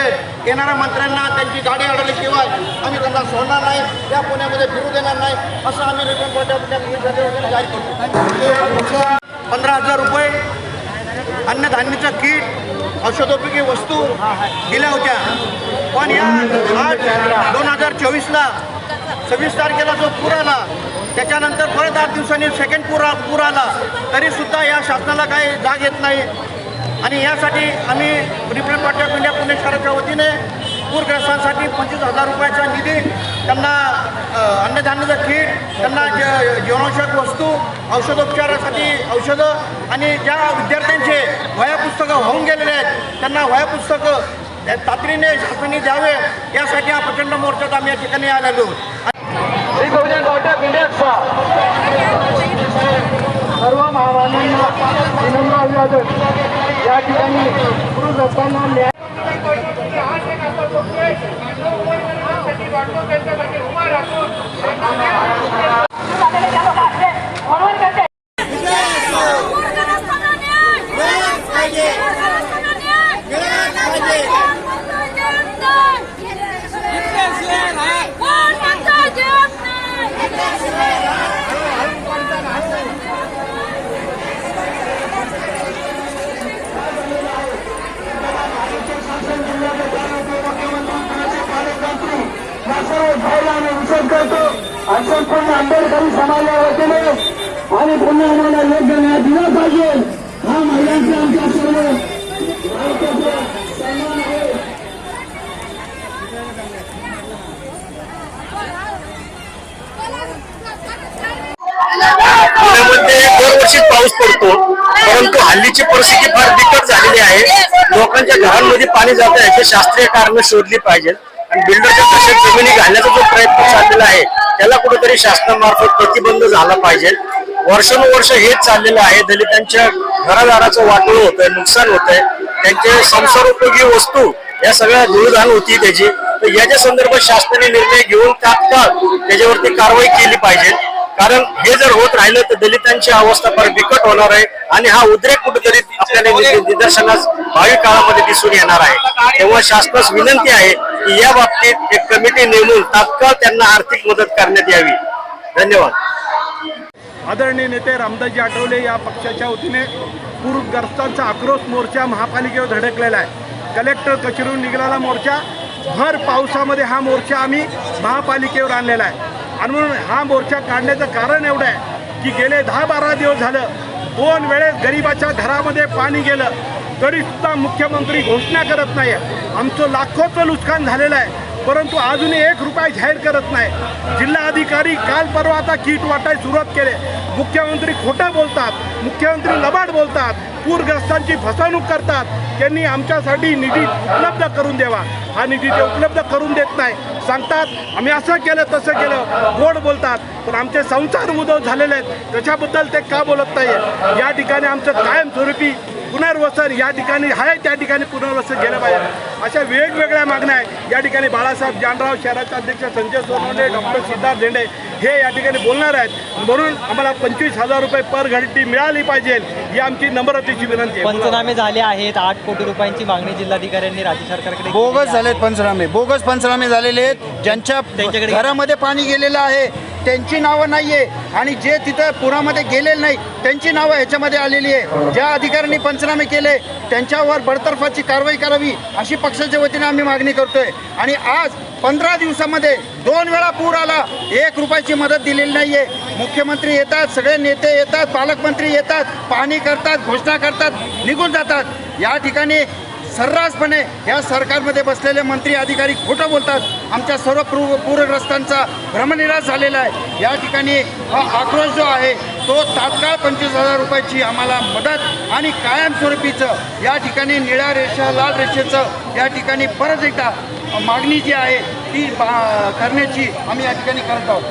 शहरामध्ये येणाऱ्या मंत्र्यांना त्यांची गाडी अडवल्याशिवाय आम्ही त्यांना सोडणार नाही. त्या पुण्यामध्ये फिरू देणार नाही. असं आम्ही रिटर्न जाहीर करतो. पंधरा हजार रुपये अन्नधान्याचं किट औषधोपयोगी वस्तू दिल्या होत्या. पण या आज दोन हजार चोवीसला सव्वीस तारखेला जो पूर आला त्याच्यानंतर परत आठ दिवसांनी सेकंड पूर पूर आला. तरीसुद्धा या शासनाला काही जाग येत नाही. आणि यासाठी आम्ही रिप्रेझेंट पार्टी वतीने पूरग्रस्तांसाठी पंचवीस हजार रुपयाचा निधी त्यांना अन्नधान्याचं किट त्यांना ज जीवनावश्यक वस्तू औषधोपचारासाठी औषधं आणि ज्या विद्यार्थ्यांचे वह्या पुस्तकं होऊन गेलेले आहेत त्यांना वह्या पुस्तकं तातडीने शासनाने द्यावे यासाठी हा प्रचंड मोर्चात आम्ही या ठिकाणी आलेलो सर्व महामान्यांना विनम्र अभिवादन. या ठिकाणी पूरग्रस्तांना न्याय তাদের কেন কাটবেন মনোহর কাছে संपूर्ण आंबेडकरी समाजा वतीने आणि पुन्हा आम्हाला योग्य न्याय दिला पाहिजे. हा महिलांचा आमच्या सर्व सन्मान आहे. दरवर्षी पाऊस पडतो परंतु हल्लीची परिस्थिती फार बिकट झालेली आहे. लोकांच्या घरांमध्ये पाणी जात आहे याची शास्त्रीय कारण शोधली पाहिजेत. आणि बिल्डरच्या तशाच जमिनी घालण्याचा जो प्रयत्न चाललेला आहे त्याला कुठेतरी शासनामार्फत प्रतिबंध झाला पाहिजे. वर्षानुवर्ष हेच चाललेलं आहे. दलितांच्या घरादाराचं वाटोळ होतंय नुकसान होतंय. त्यांचे संसारोपयोगी वस्तू या सगळ्या धूळधान होती त्याची. तर याच्या संदर्भात शासनाने निर्णय घेऊन तात्काळ त्याच्यावरती कारवाई केली पाहिजे. कारण हे जर होत राहिलं तर दलितांची अवस्था फार बिकट होणार आहे आणि हा उद्रेक कुठेतरी आपल्याला निदर्शनास भावी काळामध्ये दिसून येणार आहे. तेव्हा शासनास विनंती आहे की या बाबतीत एक कमिटी नेमून तात्काळ त्यांना आर्थिक मदत करण्यात यावी. धन्यवाद. आदरणीय नेते रामदासजी आठवले या पक्षाच्या वतीने पूरग्रस्तांचा आक्रोश मोर्चा महापालिकेवर धडकलेला आहे. कलेक्टर कचरून निघालेला मोर्चा भर पावसामध्ये हा मोर्चा आम्ही महापालिकेवर आणलेला आहे. आणि म्हणून हा मोर्चा काढण्याचं कारण एवढं आहे की गेले दहा बारा दिवस झालं दोन वेळेस गरिबाच्या घरामध्ये पाणी गेलं तरीसुद्धा मुख्यमंत्री घोषणा करत नाही आमचं लाखोचं नुकसान झालेलं आहे. परंतु अजूनही एक रुपया जाहीर करत नाही. जिल्हा अधिकारी काल परवा आता किट वाटाय सुरुवात केले. मुख्यमंत्री खोटं बोलतात. मुख्यमंत्री लबाड बोलतात. पूरग्रस्तांची फसवणूक करतात. त्यांनी आमच्यासाठी निधी उपलब्ध करून द्यावा. हा निधी ते उपलब्ध करून देत नाही. सांगतात आम्ही असं केलं तसं केलं. गोड बोलतात. पण आमचे संसार मुदव झालेले आहेत. त्याच्याबद्दल ते का बोलत नाही या ठिकाणी आमचं कायमस्वरूपी पुनर्वसन या ठिकाणी आहे त्या ठिकाणी पुनर्वसन गेलं पाहिजे. अशा वेगवेगळ्या मागण्या आहे या ठिकाणी बाळासाहेब जानराव शहराचे अध्यक्ष संजय सोनवणे डॉक्टर सिद्धार्थ झेंडे हे या ठिकाणी बोलणार आहेत. म्हणून आम्हाला पंचवीस हजार रुपये पर घंटी मिळाली पाहिजे ही आमची नम्रतेची विनंती आहे. पंचनामे झाले आहेत. आठ कोटी रुपयांची मागणी जिल्हाधिकाऱ्यांनी राज्य सरकारकडे बोगस. झालेत पंचनामे. बोगस पंचनामे झालेले आहेत. ज्यांच्या त्यांच्याकडे- घरामध्ये पाणी गेलेलं आहे त्यांची नावं नाही आहे आणि जे तिथं पुरामध्ये गेलेले नाही त्यांची नावं ह्याच्यामध्ये आलेली आहे. ज्या अधिकाऱ्यांनी पंचनामे केले त्यांच्यावर बडतर्फाची कारवाई करावी अशी पक्षाच्या वतीने आम्ही मागणी करतोय. आणि आज पंधरा दिवसामध्ये दोन वेळा पूर आला. एक रुपयाची मदत दिलेली नाही आहे मुख्यमंत्री येतात सगळे नेते येतात पालकमंत्री येतात पाणी करतात घोषणा करतात निघून जातात. या ठिकाणी सर्रासपणे या सरकारमध्ये बसलेले मंत्री अधिकारी खोटं बोलतात. आमच्या सर्व पूर पूरग्रस्तांचा भ्रमनिराश झालेला आहे. या ठिकाणी हा आक्रोश जो आहे तो तात्काळ पंचवीस हजार रुपयाची आम्हाला मदत आणि कायमस्वरूपीचं या ठिकाणी निळ्या रेषा लाल रेषेचं या ठिकाणी परत एकदा मागणी जी आहे ती करण्याची आम्ही या ठिकाणी करत आहोत.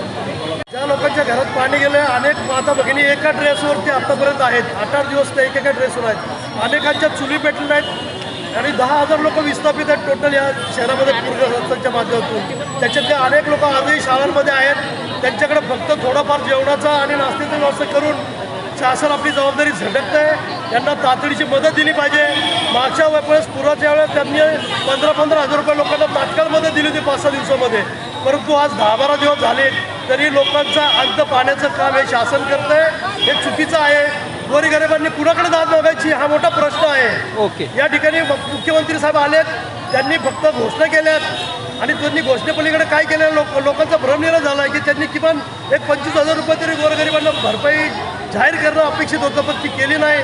ज्या लोकांच्या घरात पाणी गेलं अनेक माता भगिनी एका ड्रेसवरती आतापर्यंत आहेत. आठ आठ दिवस ते एकेका ड्रेसवर आहेत. अनेकांच्या चुली पेटलेल्या आहेत. आणि दहा हजार लोक विस्थापित आहेत टोटल या शहरामध्ये पूरग्रस्तांच्या माध्यमातून. त्याच्यातले अनेक लोक आजही शाळांमध्ये आहेत. त्यांच्याकडे फक्त थोडाफार जेवणाचा आणि नाश्त्याचा व्यवस्था करून शासन आपली जबाबदारी झटकत आहे. यांना तातडीची मदत दिली पाहिजे. मागच्या वेळेस पुराच्या वेळेस त्यांनी पंधरा पंधरा हजार रुपये लोकांना तात्काळ मदत दिली होती पाच सहा दिवसामध्ये. परंतु आज दहा बारा दिवस झाले तरी लोकांचा अंत पाण्याचं काम हे शासन करतं आहे हे चुकीचं आहे. गोरगरिबांनी कुणाकडे दाद मागायची हा मोठा प्रश्न आहे. ओके. या ठिकाणी मुख्यमंत्री साहेब आलेत त्यांनी फक्त घोषणा केल्यात आणि त्यांनी घोषणेपलीकडे काय केलं लोक लोकांचा भ्रमनिरा झाला आहे की त्यांनी किमान एक पंचवीस हजार रुपये तरी गोरगरिबांना भरपाई जाहीर करणं अपेक्षित होतं पण ती केली नाही.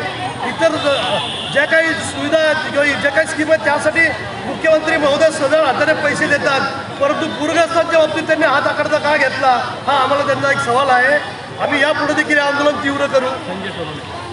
इतर ज- ज्या काही सुविधा आहेत किंवा ज्या काही स्कीम आहेत त्यासाठी मुख्यमंत्री महोदय सजळ हाताने पैसे देतात. परंतु पूरग्रस्तांच्या बाबतीत त्यांनी हात आकडता का घेतला हा आम्हाला त्यांचा एक सवाल आहे. आम्ही यापुढे देखील आंदोलन तीव्र करू.